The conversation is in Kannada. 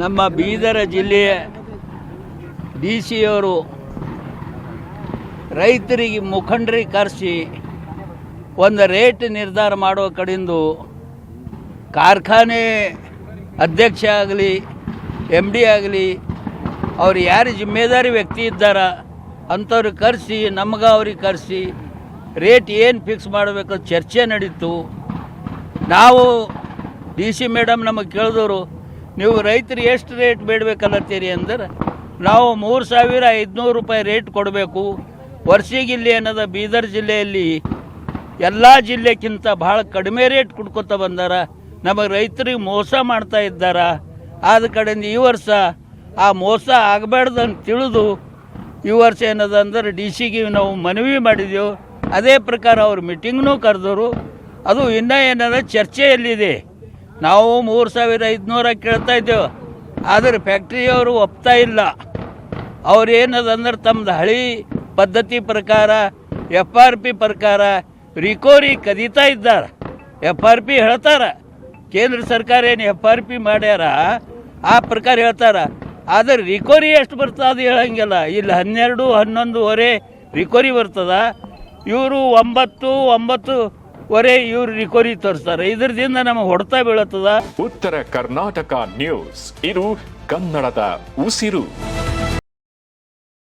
ನಮ್ಮ ಬೀದರ ಜಿಲ್ಲೆಯ ಡಿ ಸಿ ಅವರು ರೈತರಿಗೆ ಮುಖಂಡರಿಗೆ ಕರೆಸಿ ಒಂದು ರೇಟ್ ನಿರ್ಧಾರ ಮಾಡೋ ಕಡೆಂದು ಕಾರ್ಖಾನೆ ಅಧ್ಯಕ್ಷ ಆಗಲಿ ಎಂ ಡಿ ಆಗಲಿ, ಅವ್ರು ಯಾರು ಜಿಮ್ಮೇದಾರಿ ವ್ಯಕ್ತಿ ಇದ್ದಾರ ಅಂಥವ್ರಿಗೆ ಕರೆಸಿ, ನಮ್ಗೆ ಅವ್ರಿಗೆ ಕರೆಸಿ, ರೇಟ್ ಏನು ಫಿಕ್ಸ್ ಮಾಡಬೇಕು, ಚರ್ಚೆ ನಡೀತು. ನಾವು ಡಿ ಸಿ ಮೇಡಮ್ ನಮಗೆ ಕೇಳಿದವರು ನೀವು ರೈತರು ಎಷ್ಟು ರೇಟ್ ಬೇಡಬೇಕಲ್ಲತ್ತೀರಿ ಅಂದ್ರೆ, ನಾವು ಮೂರು ಸಾವಿರ ಐದುನೂರು ರೂಪಾಯಿ ರೇಟ್ ಕೊಡಬೇಕು. ವರ್ಷಿಗೆ ಇಲ್ಲಿ ಏನದ, ಬೀದರ್ ಜಿಲ್ಲೆಯಲ್ಲಿ ಎಲ್ಲ ಜಿಲ್ಲೆಕ್ಕಿಂತ ಭಾಳ ಕಡಿಮೆ ರೇಟ್ ಕುಡ್ಕೊತಾ ಬಂದಾರ. ನಮಗೆ ರೈತರಿಗೆ ಮೋಸ ಮಾಡ್ತಾ ಇದ್ದಾರ. ಆದ ಕಡೆಯಿಂದ ಈ ವರ್ಷ ಆ ಮೋಸ ಆಗಬಾರ್ದು ಅಂತ ತಿಳಿದು, ಈ ವರ್ಷ ಏನದ ಅಂದ್ರೆ ಡಿ ಸಿಗೆ ನಾವು ಮನವಿ ಮಾಡಿದೆವು. ಅದೇ ಪ್ರಕಾರ ಅವ್ರು ಮೀಟಿಂಗ್ನೂ ಕರೆದರು. ಅದು ಇನ್ನೂ ಏನದ, ಚರ್ಚೆಯಲ್ಲಿದೆ. ನಾವು ಮೂರು ಸಾವಿರದ ಐದುನೂರ ಕೇಳ್ತಾ ಇದ್ದೇವೆ. ಆದರೆ ಫ್ಯಾಕ್ಟ್ರಿಯವರು ಒಪ್ತಾ ಇಲ್ಲ. ಅವ್ರು ಏನದ ಅಂದ್ರೆ ತಮ್ಮದು ಹಳಿ ಪದ್ಧತಿ ಪ್ರಕಾರ ಎಫ್ ಆರ್ ಪಿ ಪ್ರಕಾರ ರಿಕೋರಿ ಕದೀತಾ ಇದ್ದಾರೆ. ಎಫ್ ಆರ್ ಪಿ ಹೇಳ್ತಾರೆ. ಕೇಂದ್ರ ಸರ್ಕಾರ ಏನು ಎಫ್ ಆರ್ ಪಿ ಮಾಡ್ಯಾರ? ಆ ಪ್ರಕಾರ ಹೇಳ್ತಾರ. ಆದರೆ ರಿಕೋರಿ ಎಷ್ಟು ಬರ್ತದೆ ಅದು ಹೇಳಂಗಿಲ್ಲ. ಇಲ್ಲಿ ಹನ್ನೆರಡು ಹನ್ನೊಂದುವರೆ ರಿಕೋರಿ ಬರ್ತದ. ಇವರು ಒಂಬತ್ತು ಒಂಬತ್ತು ಒಂಬತ್ತುವರೆ ಇವ್ರು ರಿಕೋರಿ ತೋರಿಸ್ತಾರೆ. ಇದ್ರದಿಂದ ನಮಗೆ ಹೊಡೆತ ಬೀಳತ್ತದ. ಉತ್ತರ ಕರ್ನಾಟಕ ನ್ಯೂಸ್. ಇದು ಕನ್ನಡದ ಉಸಿರು.